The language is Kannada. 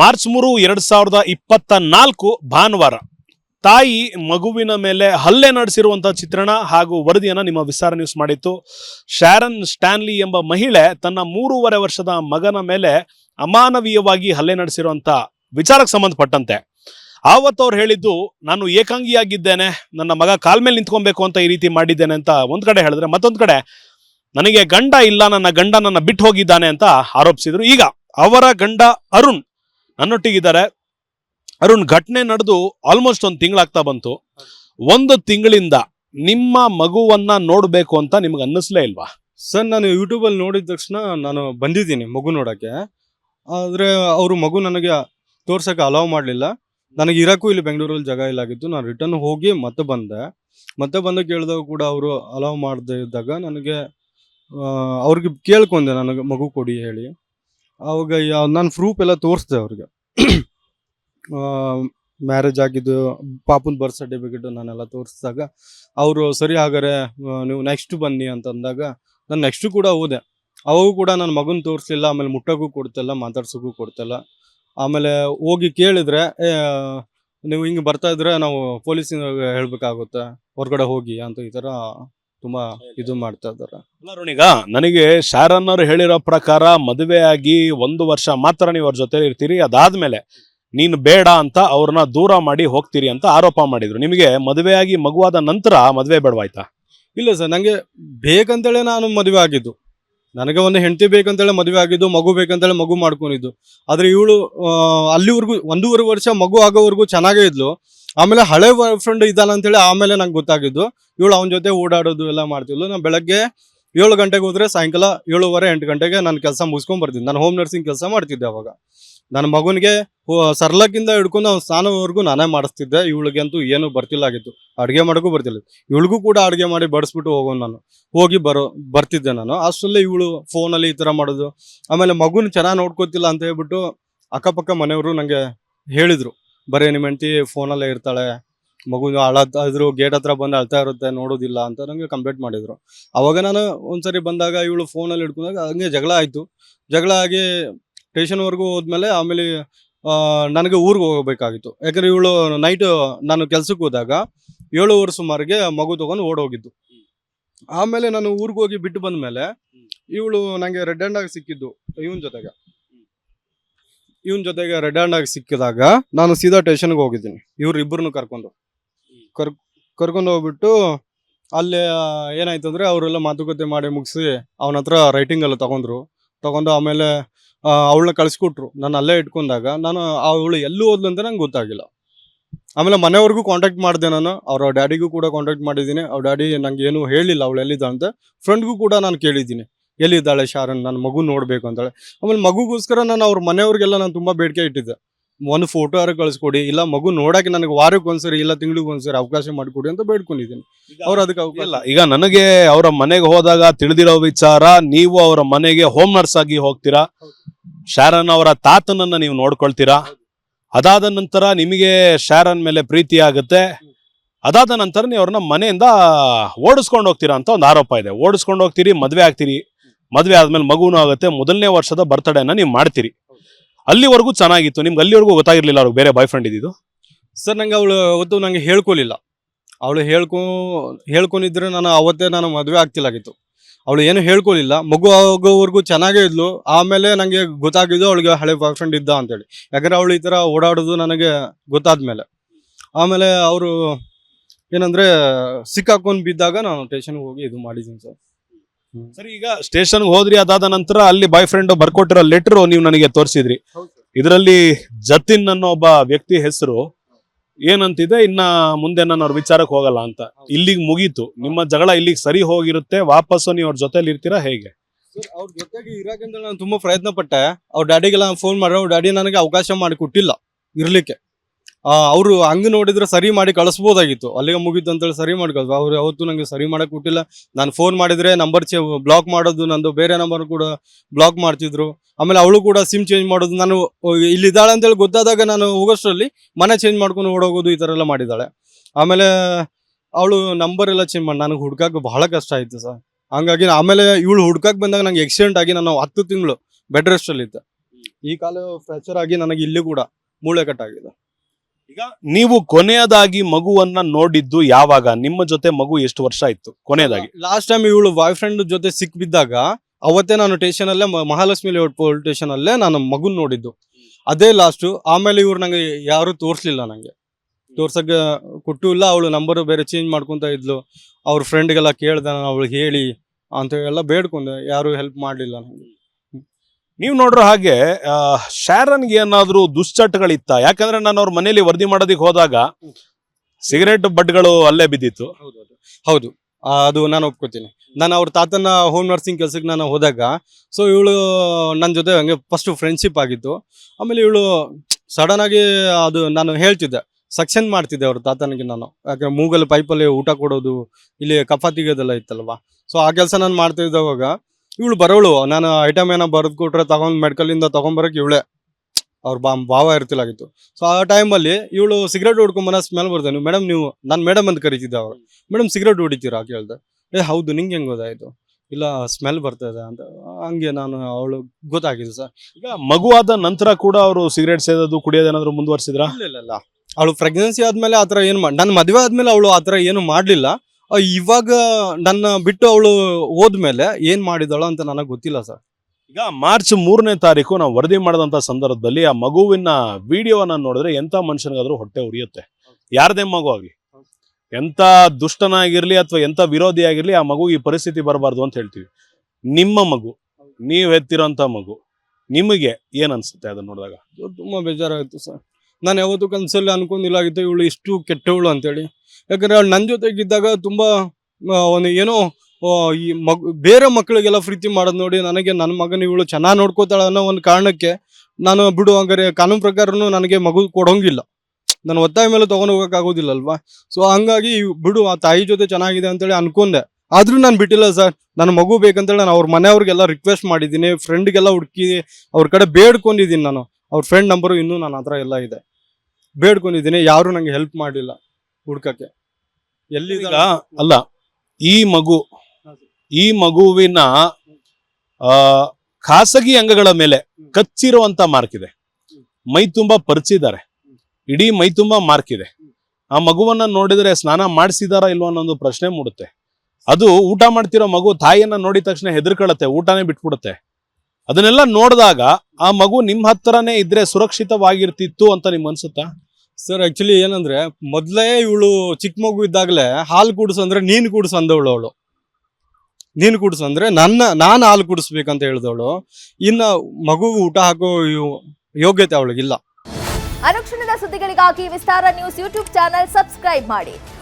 ಮಾರ್ಚ್ ಮೂರು, ಎರಡ್ ಸಾವಿರದ ಇಪ್ಪತ್ತ ನಾಲ್ಕು ಭಾನುವಾರ. ತಾಯಿ ಮಗುವಿನ ಮೇಲೆ ಹಲ್ಲೆ ನಡೆಸಿರುವಂತಹ ಚಿತ್ರಣ ಹಾಗೂ ವರದಿಯನ್ನ ನಿಮ್ಮ ವಿಸ್ತಾರ ನ್ಯೂಸ್ ಮಾಡಿತ್ತು. ಶಾರನ್ ಸ್ಟ್ಯಾನ್ಲಿ ಎಂಬ ಮಹಿಳೆ ತನ್ನ ಮೂರುವರೆ ವರ್ಷದ ಮಗನ ಮೇಲೆ ಅಮಾನವೀಯವಾಗಿ ಹಲ್ಲೆ ನಡೆಸಿರುವಂತ ವಿಚಾರಕ್ಕೆ ಸಂಬಂಧಪಟ್ಟಂತೆ. ಆವತ್ತು ಅವ್ರು ಹೇಳಿದ್ದು, ನಾನು ಏಕಾಂಗಿಯಾಗಿದ್ದೇನೆ. ನನ್ನ ಮಗ ಕಾಲ್ ಮೇಲೆ ನಿಂತ್ಕೊಬೇಕು ಅಂತ ಈ ರೀತಿ ಮಾಡಿದ್ದೇನೆ ಅಂತ ಒಂದ್ ಕಡೆ ಹೇಳಿದ್ರೆ ಮತ್ತೊಂದ್ ಕಡೆ, ನನಗೆ ಗಂಡ ಇಲ್ಲ, ನನ್ನ ಗಂಡ ನನ್ನ ಬಿಟ್ಟು ಹೋಗಿದ್ದಾನೆ ಅಂತ ಆರೋಪಿಸಿದ್ರು. ಈಗ ಅವರ ಗಂಡ ಅರುಣ್ ನನ್ನೊಟ್ಟಿಗಿದ್ದಾರೆ. ಅರುಣ್, ಘಟನೆ ನಡೆದು ಆಲ್ಮೋಸ್ಟ್ ಒಂದು ತಿಂಗಳಾಗ್ತಾ ಬಂತು. ಒಂದು ತಿಂಗಳಿಂದ ನಿಮ್ಮ ಮಗುವನ್ನ ನೋಡಬೇಕು ಅಂತ ನಿಮ್ಗೆ ಅನ್ನಿಸ್ಲೇ ಇಲ್ವಾ? ಸರ್, ನಾನು ಯೂಟ್ಯೂಬಲ್ಲಿ ನೋಡಿದ ತಕ್ಷಣ ನಾನು ಬಂದಿದ್ದೀನಿ ಮಗು ನೋಡೋಕ್ಕೆ. ಆದರೆ ಅವರು ಮಗು ನನಗೆ ತೋರ್ಸೋಕ್ಕೆ ಅಲಾವ್ ಮಾಡಲಿಲ್ಲ. ನನಗೆ ಇರೋಕ್ಕೂ ಇಲ್ಲಿ ಬೆಂಗಳೂರಲ್ಲಿ ಜಾಗ ಇಲ್ಲಾಗಿತ್ತು ನಾನು ರಿಟರ್ನ್ ಹೋಗಿ ಮತ್ತೆ ಬಂದೆ. ಮತ್ತೆ ಬಂದು ಕೇಳಿದಾಗ ಕೂಡ ಅವರು ಅಲಾವ್ ಮಾಡದೇ ಇದ್ದಾಗ ನನಗೆ ಅವ್ರಿಗೆ ಕೇಳ್ಕೊಂಡೆ ನನಗೆ ಮಗು ಕೊಡಿ ಹೇಳಿ. ಅವಾಗ ನಾನು ಪ್ರೂಫ್ ಎಲ್ಲ ತೋರಿಸ್ದೆ ಅವ್ರಿಗೆ. ಮ್ಯಾರೇಜ್ ಆಗಿದ್ದು, ಪಾಪುನ ಬರ್ತ್ ಸರ್ಟಿಫಿಕೇಟ್ ನಾನೆಲ್ಲ ತೋರಿಸಿದಾಗ, ಅವರು ಸರಿ ಹಾಗಾದ್ರೆ ನೀವು ನೆಕ್ಸ್ಟ್ ಬನ್ನಿ ಅಂತ ಅಂದಾಗ ನಾನು ನೆಕ್ಸ್ಟು ಕೂಡ ಹೋದೆ. ಅವಾಗೂ ಕೂಡ ನನ್ನ ಮಗನ ತೋರಿಸ್ಲಿಲ್ಲ, ಆಮೇಲೆ ಮುಟ್ಟೋಕ್ಕೂ ಕೊಡ್ತಿಲ್ಲ ಮಾತಾಡ್ಸೋಕ್ಕೂ ಕೊಡ್ತಿಲ್ಲ. ಆಮೇಲೆ ಹೋಗಿ ಕೇಳಿದ್ರೆ ನೀವು ಹಿಂಗೆ ಬರ್ತಾ ಇದ್ರೆ ನಾವು ಪೊಲೀಸಿನ ಹೇಳಬೇಕಾಗುತ್ತೆ, ಹೊರಗಡೆ ಹೋಗಿ ಅಂತ ಈ ಥರ ತುಂಬ ಇದು ಮಾಡ್ತಾ ಇದ್ದಾರೆ. ಅರುಣ್, ಈಗ ನನಗೆ ಶಾರನ್ ಅವರು ಹೇಳಿರೋ ಪ್ರಕಾರ ಮದುವೆ ಆಗಿ ಒಂದು ವರ್ಷ ಮಾತ್ರ ನೀವು ಅವ್ರ ಜೊತೆ ಇರ್ತೀರಿ. ಅದಾದ್ಮೇಲೆ ನೀನು ಬೇಡ ಅಂತ ಅವ್ರನ್ನ ದೂರ ಮಾಡಿ ಹೋಗ್ತೀರಿ ಅಂತ ಆರೋಪ ಮಾಡಿದ್ರು. ನಿಮಗೆ ಮದುವೆಯಾಗಿ ಮಗುವಾದ ನಂತರ ಮದುವೆ ಬೇಡವಾಯ್ತಾ? ಇಲ್ಲ ಸರ್ ನನಗೆ ಬೇಕಂತೇಳಿ ನಾನು ಮದುವೆ ಆಗಿದ್ದು. ನನಗೆ ಒಂದು ಹೆಂಡತಿ ಬೇಕಂತೇಳಿ ಮದುವೆ ಆಗಿದ್ದು ಮಗು ಬೇಕಂತೇಳಿ ಮಗು ಮಾಡ್ಕೊಂಡಿದ್ದು. ಆದ್ರೆ ಇವಳು ಅಲ್ಲಿವರೆಗೂ ಒಂದೂವರೆ ವರ್ಷ ಮಗು ಆಗೋವರೆಗೂ ಚೆನ್ನಾಗೇ ಇದ್ಲು. ಆಮೇಲೆ ಹಳೆ ಫ್ರೆಂಡ್ ಇದ್ದಾನ ಅಂತೇಳಿ ಆಮೇಲೆ ನಂಗೆ ಗೊತ್ತಾಗಿದ್ದು. ಇವಳು ಅವನ ಜೊತೆ ಓಡಾಡೋದು ಎಲ್ಲ ಮಾಡ್ತಿದ್ಲು. ನಾನು ಬೆಳಗ್ಗೆ ಏಳು ಗಂಟೆಗೆ ಹೋದ್ರೆ ಸಾಯಂಕಾಲ ಏಳುವರೆ, ಎಂಟು ಗಂಟೆಗೆ ನಾನು ಕೆಲಸ ಮುಗಿಸ್ಕೊಂಡ್ ಬರ್ತಿದ್ದೆ. ನಾನು ಹೋಮ್ ನರ್ಸಿಂಗ್ ಕೆಲಸ ಮಾಡ್ತಿದ್ದೆ ಅವಾಗ. ನನ್ನ ಮಗನಿಗೆ ಸರ್ಲಕ್ಕಿಂದ ಹಿಡ್ಕೊಂಡು ಅವ್ನು ಸ್ನಾನವರೆಗೂ ನಾನೇ ಮಾಡಿಸ್ತಿದ್ದೆ. ಇವಳಿಗೆ ಅಂತೂ ಏನು ಬರ್ತಿಲ್ಲ ಆಗಿತ್ತು. ಅಡುಗೆ ಮಾಡೋಕ್ಕೂ ಬರ್ತಿಲ್ಲ ಇವಳಿಗೂ ಕೂಡ ಅಡುಗೆ ಮಾಡಿ ಬಡಿಸ್ಬಿಟ್ಟು ಹೋಗೋನು ನಾನು. ಹೋಗಿ ಬರೋ ಬರ್ತಿದ್ದೆ ನಾನು. ಅಷ್ಟರಲ್ಲೇ ಇವಳು ಫೋನಲ್ಲಿ ಈ ಥರ ಮಾಡೋದು. ಆಮೇಲೆ ಮಗುನ ಚೆನ್ನಾಗಿ ನೋಡ್ಕೋತಿಲ್ಲ ಅಂತ ಹೇಳ್ಬಿಟ್ಟು ಅಕ್ಕಪಕ್ಕ ಮನೆಯವರು ನನಗೆ ಹೇಳಿದರು. ಬರೀ ನಿಮ್ಮ ಹೆಂಡತಿ ಫೋನಲ್ಲೇ ಇರ್ತಾಳೆ ಮಗು ಇದ್ರು ಗೇಟ್ ಹತ್ರ ಬಂದು ಅಳ್ತಾ ಇರುತ್ತೆ ನೋಡೋದಿಲ್ಲ ಅಂತ ನನಗೆ ಕಂಪ್ಲೇಂಟ್ ಮಾಡಿದ್ರು. ಅವಾಗ ನಾನು ಒಂದ್ಸರಿ ಬಂದಾಗ ಇವಳು ಫೋನಲ್ಲಿ ಹಿಡ್ಕೊಂಡಾಗ ಹಂಗೆ ಜಗಳ ಆಯಿತು. ಜಗಳ ಆಗಿ ಸ್ಟೇಷನ್ವರೆಗೂ ಹೋದ್ಮೇಲೆ ಆಮೇಲೆ ನನಗೆ ಊರಿಗೆ ಹೋಗಬೇಕಾಗಿತ್ತು. ಯಾಕಂದ್ರೆ ಇವಳು ನೈಟ್ ನಾನು ಕೆಲ್ಸಕ್ಕೆ ಹೋದಾಗ ಏಳುವರೆ ಸುಮಾರಿಗೆ ಮಗು ತೊಗೊಂಡು ಓಡೋಗಿದ್ದು. ಆಮೇಲೆ ನಾನು ಊರಿಗೆ ಹೋಗಿ ಬಿಟ್ಟು ಬಂದ್ಮೇಲೆ ಇವಳು ನನಗೆ ರೆಡ್ ಹ್ಯಾಂಡ್ ಆಗಿ ಸಿಕ್ಕಿದ್ದು ಇವನ್ ಜೊತೆಗೆ. ಇವನ್ ಜೊತೆಗೆ ರೆಡ್ ಹ್ಯಾಂಡ್ ಆಗಿ ಸಿಕ್ಕಿದಾಗ ನಾನು ಸೀದಾ ಸ್ಟೇಷನ್ಗೆ ಹೋಗಿದ್ದೀನಿ. ಇವ್ರು ಇಬ್ಬರನ್ನು ಕರ್ಕೊಂಡು. ಕರ್, ಕರ್ಕೊಂಡು ಹೋಗ್ಬಿಟ್ಟು ಅಲ್ಲಿ ಏನಾಯ್ತು ಅಂದ್ರೆ ಅವರೆಲ್ಲ ಮಾತುಕತೆ ಮಾಡಿ ಮುಗಿಸಿ ಅವನ ಹತ್ರ ರೈಟಿಂಗ್ ಎಲ್ಲ ತಗೊಂಡ್ರು. ತಗೊಂಡು ಆಮೇಲೆ ಅವಳನ್ನ ಕಳಿಸ್ಕೊಟ್ರು. ನಾನು ಅಲ್ಲೇ ಇಟ್ಕೊಂಡಾಗ ನಾನು ಅವಳು ಎಲ್ಲೂ ಹೋದ್ಲು ಅಂತ ನಂಗೆ ಗೊತ್ತಾಗಿಲ್ಲ. ಆಮೇಲೆ ಮನೆಯವ್ರಿಗೂ ಕಾಂಟ್ಯಾಕ್ಟ್ ಮಾಡಿದೆ ನಾನು. ಅವ್ರ ಡ್ಯಾಡಿಗೂ ಕೂಡ ಕಾಂಟ್ಯಾಕ್ಟ್ ಮಾಡಿದ್ದೀನಿ. ಅವ್ರ ಡ್ಯಾಡಿ ನಂಗೆ ಏನು ಹೇಳಿಲ್ಲ ಅವಳು ಎಲ್ಲಿದ್ದ ಅಂತ. ಫ್ರೆಂಡ್ಗೂ ಕೂಡ ನಾನು ಕೇಳಿದ್ದೀನಿ. ಎಲ್ಲಿದ್ದಾಳೆ ಶಾರನ್? ನನ್ನ ಮಗು ನೋಡಬೇಕು ಅಂತಾಳೆ. ಆಮೇಲೆ ಮಗುಗೋಸ್ಕರ ನಾನು ಅವ್ರ ಮನೆಯವ್ರಿಗೆಲ್ಲ ನಾನು ತುಂಬ ಬೇಡಿಕೆ ಇಟ್ಟಿದ್ದೆ. ಒಂದು ಫೋಟೋ ಯಾರು ಕಳಿಸ್ಕೊಡಿ ಇಲ್ಲ ಮಗು ನೋಡಕ್ಕೆ ನನಗೆ ವಾರಕ್ಕೆ ಒಂದ್ಸರಿ ಇಲ್ಲ ತಿಂಗಳಿಗೆ ಒಂದ್ಸರಿ ಅವಕಾಶ ಮಾಡಿಕೊಡಿ ಅಂತ ಬೇಡ್ಕೊಂಡಿದ್ದೀನಿ. ಅವ್ರು ಅದಕ್ಕೆ ಇಲ್ಲ ಈಗ ನನಗೆ ಅವರ ಮನೆಗೆ ಹೋದಾಗ ತಿಳಿದಿರೋ ವಿಚಾರ ನೀವು ಅವರ ಮನೆಗೆ ಹೋಮ್ ನರ್ಸ್ ಆಗಿ ಹೋಗ್ತೀರಾ? ಶಾರನ್ ಅವರ ತಾತನನ್ನ ನೀವು ನೋಡ್ಕೊಳ್ತೀರಾ? ಅದಾದ ನಂತರ ನಿಮಗೆ ಶಾರನ್ ಮೇಲೆ ಪ್ರೀತಿ ಆಗುತ್ತೆ. ಅದಾದ ನಂತರ ನೀವು ಅವ್ರನ್ನ ಮನೆಯಿಂದ ಓಡಿಸ್ಕೊಂಡು ಹೋಗ್ತೀರಾ ಅಂತ ಒಂದು ಆರೋಪ ಇದೆ. ಓಡಿಸ್ಕೊಂಡು ಹೋಗ್ತೀರಿ ಮದುವೆ ಆಗ್ತೀರಿ. ಮದ್ವೆ ಆದ್ಮೇಲೆ ಮಗುನೂ ಆಗುತ್ತೆ. ಮೊದಲನೇ ವರ್ಷದ ಬರ್ತ್ಡೇನ ನೀವು ಮಾಡ್ತೀರಿ. ಅಲ್ಲಿವರೆಗೂ ಚೆನ್ನಾಗಿತ್ತು. ನಿಮ್ಗೆ ಅಲ್ಲಿವರೆಗೂ ಗೊತ್ತಾಗಿರ್ಲಿಲ್ಲ ಅವ್ರಿಗೆ ಬೇರೆ ಬಾಯ್ ಫ್ರೆಂಡ್ ಇದ್ದಿದ್ದು? ಸರ್, ನಂಗೆ ಅವಳು ಅವತ್ತು ನಂಗೆ ಹೇಳ್ಕೊಲಿಲ್ಲ. ಅವಳು ಹೇಳ್ಕೊ ಹೇಳ್ಕೊಂಡಿದ್ರೆ ನಾನು ಅವತ್ತೇ ನಾನು ಮದುವೆ ಆಗ್ತಿಲ್ಲಾಗಿತ್ತು. ಅವಳು ಏನು ಹೇಳ್ಕೊಲಿಲ್ಲ. ಮಗು ಆಗೋವರೆಗೂ ಚೆನ್ನಾಗೇ ಇದ್ಲು. ಆಮೇಲೆ ನನಗೆ ಗೊತ್ತಾಗಿದ್ದು ಅವಳಿಗೆ ಹಳೆ ಬಾಯ್ ಫ್ರೆಂಡ್ ಇದ್ದ ಅಂತೇಳಿ. ಯಾಕಂದರೆ ಅವಳು ಈ ಥರ ಓಡಾಡೋದು ನನಗೆ ಗೊತ್ತಾದ್ಮೇಲೆ. ಆಮೇಲೆ ಅವರು ಏನಂದ್ರೆ ಸಿಕ್ಕಾಕೊಂಡು ಬಿದ್ದಾಗ ನಾನು ಟೇಷನ್ಗೆ ಹೋಗಿ ಇದು ಮಾಡಿದ್ದೀನಿ ಸರ್. ಸರಿ ಈಗ ಸ್ಟೇಷನ್ಗೆ ಹೋದ್ರಿ ಅದಾದ ನಂತರ ಅಲ್ಲಿ ಬಾಯ್ ಫ್ರೆಂಡ್ ಬರ್ಕೊಟ್ಟಿರೋ ಲೆಟರ್ ನೀವು ನನಗೆ ತೋರಿಸಿದ್ರಿ. ಇದರಲ್ಲಿ ಜತಿನ್ ಅನ್ನೋ ಒಬ್ಬ ವ್ಯಕ್ತಿ ಹೆಸರು ಏನಂತಿದೆ ಇನ್ನ ಮುಂದೆ ನಾನು ಅವ್ರ ವಿಚಾರಕ್ಕೆ ಹೋಗಲ್ಲ ಅಂತ. ಇಲ್ಲಿಗೆ ಮುಗೀತು. ನಿಮ್ಮ ಜಗಳ ಇಲ್ಲಿಗೆ ಸರಿ ಹೋಗಿರುತ್ತೆ ವಾಪಸ್ಸು ನೀವು ಅವ್ರ ಜೊತೆಲಿ ಇರ್ತೀರಾ ಹೇಗೆ? ಅವ್ರ ಜೊತೆಗೆ ಇರಾಕಂದ್ರೆ ನಾನು ತುಂಬಾ ಪ್ರಯತ್ನ ಪಟ್ಟೆ ಅವ್ರ ಡ್ಯಾಡಿಗೆಲ್ಲ ಫೋನ್ ಮಾಡ್ರೆ ಅವ್ರ ಡ್ಯಾಡಿ ನನಗೆ ಅವಕಾಶ ಮಾಡಿ ಕೊಟ್ಟಿಲ್ಲ ಇರ್ಲಿಕ್ಕೆ. ಅವರು ಹಂಗೆ ನೋಡಿದ್ರೆ ಸರಿ ಮಾಡಿ ಕಳಿಸ್ಬೋದಾಗಿತ್ತು. ಅಲ್ಲಿಗೆ ಮುಗೀತು ಅಂತೇಳಿ ಸರಿ ಮಾಡಿ ಕಳಿಸ್, ಅವ್ರು ಯಾವತ್ತೂ ನನಗೆ ಸರಿ ಮಾಡಕ್ಕೆ ಕೊಟ್ಟಿಲ್ಲ. ನಾನು ಫೋನ್ ಮಾಡಿದರೆ ನಂಬರ್ ಚೇ ಬ್ಲಾಕ್ ಮಾಡೋದು, ನಂದು ಬೇರೆ ನಂಬರ್ ಕೂಡ ಬ್ಲಾಕ್ ಮಾಡ್ತಿದ್ರು. ಆಮೇಲೆ ಅವಳು ಕೂಡ ಸಿಮ್ ಚೇಂಜ್ ಮಾಡೋದು, ನಾನು ಇಲ್ಲಿದ್ದಾಳೆ ಅಂತೇಳಿ ಗೊತ್ತಾದಾಗ ನಾನು ಹೋಗೋಷ್ಟರಲ್ಲಿ ಮನೆ ಚೇಂಜ್ ಮಾಡ್ಕೊಂಡು ಓಡೋಗೋದು ಈ ಥರ ಎಲ್ಲ ಮಾಡಿದ್ದಾಳೆ. ಆಮೇಲೆ ಅವಳು ನಂಬರ್ ಎಲ್ಲ ಚೇಂಜ್ ಮಾಡಿ, ನನಗೆ ಹುಡ್ಕಕ್ಕೆ ಬಹಳ ಕಷ್ಟ ಆಯಿತು ಸರ್. ಹಂಗಾಗಿ ಆಮೇಲೆ ಇವಳು ಹುಡ್ಕಕ್ಕೆ ಬಂದಾಗ ನಂಗೆ ಎಕ್ಸಿಡೆಂಟ್ ಆಗಿ ನಾನು ಹತ್ತು ತಿಂಗಳು ಬೆಡ್ ರೆಸ್ಟ್ ಅಲ್ಲಿ ಇದ್ದೆ ಈ ಕಾಲು ಫ್ರ್ಯಾಕ್ಚರ್ ಆಗಿ ನನಗೆ ಇಲ್ಲಿ ಕೂಡ ಮೂಳೆ ಕಟ್ಟಾಗಿದೆ. ನೀವು ಕೊನೆಯದಾಗಿ ಮಗುವನ್ನ ನೋಡಿದ್ದು ಯಾವಾಗ? ನಿಮ್ಮ ಜೊತೆ ಮಗು ಎಷ್ಟು ವರ್ಷ ಇತ್ತು? ಕೊನೆಯದಾಗಿ. ಲಾಸ್ಟ್ ಟೈಮ್ ಇವಳು ಬಾಯ್ ಫ್ರೆಂಡ್ ಜೊತೆ ಸಿಕ್ ಬಿದ್ದಾಗ ಅವತ್ತೇ ನಾನು ಟೇಷನ್ ಅಲ್ಲೇ ಮಹಾಲಕ್ಷ್ಮಿ ಲೇಔಟ್ ಪೋಲ್ ಸ್ಟೇಷನ್ ಅಲ್ಲೇ ನಾನು ಮಗುನ್ ನೋಡಿದ್ದು. ಅದೇ ಲಾಸ್ಟು ಆಮೇಲೆ ಇವ್ರು ನಂಗೆ ಯಾರು ತೋರಿಸ್ಲಿಲ್ಲ ನಂಗೆ. ತೋರ್ಸಕ್ಕೆ ಕೊಟ್ಟು ಇಲ್ಲ, ಅವಳು ನಂಬರ್ ಬೇರೆ ಚೇಂಜ್ ಮಾಡ್ಕೊಂತ ಇದ್ಲು. ಅವ್ರ ಫ್ರೆಂಡ್ಗೆಲ್ಲ ಕೇಳ್ದೆ ನಾನು ಅವಳಿಗೆ ಹೇಳಿ ಅಂತ ಎಲ್ಲ ಬೇಡ್ಕೊಂಡೆ, ಯಾರು ಹೆಲ್ಪ್ ಮಾಡಲಿಲ್ಲ ನಂಗೆ. ನೀವು ನೋಡ್ರೋ ಹಾಗೆ ಶಾರನ್ಗೆ ಏನಾದ್ರೂ ದುಶ್ಚಟಗಳಿತ್ತ? ಯಾಕಂದ್ರೆ ನಾನು ಅವ್ರ ಮನೇಲಿ ವರದಿ ಮಾಡೋದಕ್ಕೆ ಹೋದಾಗ ಸಿಗರೇಟ್ ಬಡ್ಗಳು ಅಲ್ಲೇ ಬಿದ್ದಿತ್ತು. ಹೌದು. ಅದು ನಾನು ಒಪ್ಕೋತೀನಿ. ನಾನು ಅವ್ರ ತಾತನ ಹೋಮ್ ನರ್ಸಿಂಗ್ ಕೆಲ್ಸಕ್ಕೆ ನಾನು ಹೋದಾಗ ಸೊ ಇವಳು ನನ್ನ ಜೊತೆ ಹಂಗೆ ಫಸ್ಟ್ ಫ್ರೆಂಡ್ಶಿಪ್ ಆಗಿತ್ತು. ಆಮೇಲೆ ಇವಳು ಸಡನ್ ಆಗಿ ಅದು ನಾನು ಹೇಳ್ತಿದ್ದೆ ಸಕ್ಷನ್ ಮಾಡ್ತಿದ್ದೆ ಅವ್ರ ತಾತನಿಗೆ ನಾನು. ಯಾಕಂದ್ರೆ ಮೂಗಲ್ಲಿ ಪೈಪಲ್ಲಿ ಊಟ ಕೊಡೋದು, ಇಲ್ಲಿ ಕಫ ತೆಗಿಯೋದೆಲ್ಲ ಇತ್ತಲ್ವಾ? ಸೊ ಆ ಕೆಲಸ ನಾನು ಮಾಡ್ತಾ ಇದ್ದವಾಗ ಇವಳು ಬರೋಳು. ನಾನು ಐಟಮ್ ಏನೋ ಬರೆದು ಕೊಟ್ರೆ ತಗೊಂಡ್ ಮೆಡಿಕಲಿಂದ ತಗೊಂಬರಕ್ಕೆ ಇವಳೆ. ಅವ್ರ ಬಾ ಭಾವ ಇರ್ತಿಲ್ಲಾಗಿತ್ತು ಸೊ ಆ ಟೈಮಲ್ಲಿ ಇವಳು ಸಿಗರೇಟ್ ಹುಡ್ಕೊಂಬನ ಸ್ಮೆಲ್ ಬರ್ತೇನೆ ಮೇಡಮ್ ನೀವು ನಾನು ಮೇಡಮ್ ಅಂತ ಕರಿತಿದ್ದೆ ಅವಳು ಮೇಡಮ್ ಸಿಗರೇಟ್ ಹೊಡಿತೀರಾ ಕೇಳ್ದೆ. ಏ ಹೌದು ನಿಂಗೆ ಹೆಂಗ್ ಗೊತ್ತಾಯ್ತು? ಇಲ್ಲ ಸ್ಮೆಲ್ ಬರ್ತದೆ ಅಂತ. ಹಂಗೆ ನಾನು ಅವಳು ಗೊತ್ತಾಗಿದೆ ಸರ್. ಈಗ ಮಗುವಾದ ನಂತರ ಕೂಡ ಅವರು ಸಿಗರೇಟ್ ಸೇದೋದು ಕುಡಿಯೋದೇನಾದ್ರು ಮುಂದುವರಿಸಿದ್ರ? ಇಲ್ಲ ಇಲ್ಲ ಅವಳು ಪ್ರೆಗ್ನೆನ್ಸಿ ಆದ್ಮೇಲೆ ಥರ ಏನು ಮಾಡಿ ನನ್ನ ಮದುವೆ ಆದ್ಮೇಲೆ ಅವಳು ಆತರ ಏನು ಮಾಡ್ಲಿಲ್ಲ. ಆ, ಇವಾಗ ನನ್ನ ಬಿಟ್ಟು ಅವಳು ಹೋದ್ಮೇಲೆ ಏನ್ ಮಾಡಿದಳು ಅಂತ ನನಗೆ ಗೊತ್ತಿಲ್ಲ ಸರ್. ಈಗ ಮಾರ್ಚ್ ಮೂರನೇ ತಾರೀಕು ನಾವು ವರದಿ ಮಾಡಿದಂತ ಸಂದರ್ಭದಲ್ಲಿ ಆ ಮಗುವಿನ ವಿಡಿಯೋವನ್ನ ನೋಡಿದ್ರೆ ಎಂತ ಮನುಷ್ಯನಿಗಾದ್ರೂ ಹೊಟ್ಟೆ ಉರಿಯುತ್ತೆ. ಯಾರದೇ ಮಗು ಆಗ್ಲಿ ಎಂತ ದುಷ್ಟನಾಗಿರ್ಲಿ ಅಥವಾ ಎಂತ ವಿರೋಧಿ ಆಗಿರ್ಲಿ ಆ ಮಗು ಈ ಪರಿಸ್ಥಿತಿ ಬರಬಾರ್ದು ಅಂತ ಹೇಳ್ತೀವಿ. ನಿಮ್ಮ ಮಗು ನೀವು ಹೆತ್ತಿರೋಂತ ಮಗು ನಿಮಗೆ ಏನ್ ಅನ್ಸುತ್ತೆ ಅದನ್ನ ನೋಡಿದಾಗ? ತುಂಬಾ ಬೇಜಾರಾಗುತ್ತೆ ಸರ್. ನಾನು ಯಾವತ್ತೂ ಕನಸಲ್ಲಿ ಅನ್ಕೊಂಡಿಲ್ಲ, ಆಗಿತ್ತು ಇವಳು ಇಷ್ಟು ಕೆಟ್ಟವಳು ಅಂತೇಳಿ. ಯಾಕಂದ್ರೆ ಅವಳು ನನ್ನ ಜೊತೆಗಿದ್ದಾಗ ತುಂಬ ಒಂದು ಏನೋ ಈ ಮಗು, ಬೇರೆ ಮಕ್ಕಳಿಗೆಲ್ಲ ಪ್ರೀತಿ ಮಾಡೋದು ನೋಡಿ ನನಗೆ ನನ್ನ ಮಗನ ಇವಳು ಚೆನ್ನಾಗಿ ನೋಡ್ಕೋತಾಳೆ ಅನ್ನೋ ಒಂದು ಕಾರಣಕ್ಕೆ ನಾನು, ಬಿಡು, ಹಂಗಾರೆ ಕಾನೂನು ಪ್ರಕಾರನು ನನಗೆ ಮಗು ಕೊಡೋಂಗಿಲ್ಲ. ನಾನು ಒತ್ತಾಯ ಮೇಲೆ ತೊಗೊಂಡು ಹೋಗೋಕ್ಕಾಗೋದಿಲ್ಲ ಅಲ್ವಾ ಸೊ ಹಂಗಾಗಿ ಬಿಡು, ಆ ತಾಯಿ ಜೊತೆ ಚೆನ್ನಾಗಿದೆ ಅಂತೇಳಿ ಅನ್ಕೊಂಡೆ. ಆದ್ರೂ ನಾನು ಬಿಟ್ಟಿಲ್ಲ ಸರ್. ನನ್ನ ಮಗು ಬೇಕಂತೇಳಿ ನಾನು ಅವ್ರ ಮನೆಯವ್ರಿಗೆಲ್ಲ ರಿಕ್ವೆಸ್ಟ್ ಮಾಡಿದ್ದೀನಿ ಫ್ರೆಂಡ್ಗೆಲ್ಲ ಹುಡುಕಿ, ಅವ್ರ ಕಡೆ ಬೇಡ್ಕೊಂಡಿದ್ದೀನಿ ನಾನು. ಅವ್ರ ಫ್ರೆಂಡ್ ನಂಬರು ಇನ್ನೂ ನನ್ನ ಹತ್ರ ಎಲ್ಲ ಇದೆ. ಬೇಡ್ಕೊಂಡಿದ್ದೀನಿ, ಯಾರು ನಂಗೆ ಹೆಲ್ಪ್ ಮಾಡಿಲ್ಲ ಹುಡ್ಕಕ್ಕೆ. ಎಲ್ಲಿ ಅಲ್ಲ, ಈ ಮಗು, ಈ ಮಗುವಿನ ಖಾಸಗಿ ಅಂಗಗಳ ಮೇಲೆ ಕಚ್ಚಿರುವಂತ ಮಾರ್ಕ್ ಇದೆ. ಮೈ ತುಂಬಾ ಪರಿಚಿದ್ದಾರೆ. ಇಡೀ ಮೈ ತುಂಬಾ ಮಾರ್ಕ್ ಇದೆ. ಆ ಮಗುವನ್ನ ನೋಡಿದ್ರೆ ಸ್ನಾನ ಮಾಡಿಸಿದಾರ ಇಲ್ವಾ ಅನ್ನೋ ಒಂದು ಪ್ರಶ್ನೆ ಮೂಡುತ್ತೆ. ಅದು ಊಟ ಮಾಡ್ತಿರೋ ಮಗು ತಾಯಿಯನ್ನ ನೋಡಿದ ತಕ್ಷಣ ಹೆದರ್ಕೊಳ್ಳುತ್ತೆ, ಊಟನೇ ಬಿಟ್ಬಿಡುತ್ತೆ. ಅದನ್ನೆಲ್ಲ ನೋಡಿದಾಗ ಆ ಮಗು ನಿಮ್ಮ ಹತ್ರನೇ ಇದ್ರೆ ಸುರಕ್ಷಿತವಾಗಿರ್ತಿತ್ತು ಅಂತ ನಿಮ್ ಅನ್ಸುತ್ತಾ? ಸರ್ ಆಕ್ಚುಲಿ ಏನಂದ್ರೆ ಮೊದ್ಲೇ ಇವಳು ಚಿಕ್ಕ ಮಗು ಇದ್ದಾಗಲೇ ಹಾಲು ಕುಡಿಸು ಅಂದ್ರೆ ನೀನು ಕುಡಿಸು ಅಂದವಳು ಅವಳು. ನೀನು ಕುಡಿಸು ಅಂದ್ರೆ ನನ್ನ ನಾನು ಹಾಲು ಕುಡಿಸ್ಬೇಕಂತ ಹೇಳಿದವಳು. ಇನ್ನ ಮಗುಗೆ ಊಟ ಹಾಕೋ ಯೋ- ಯೋಗ್ಯತೆ ಅವಳಿಗಿಲ್ಲ. ಅನುಕ್ಷಣದ ಸುದ್ದಿಗಳಿಗಾಗಿ Vistara news YouTube channel subscribe ಮಾಡಿ.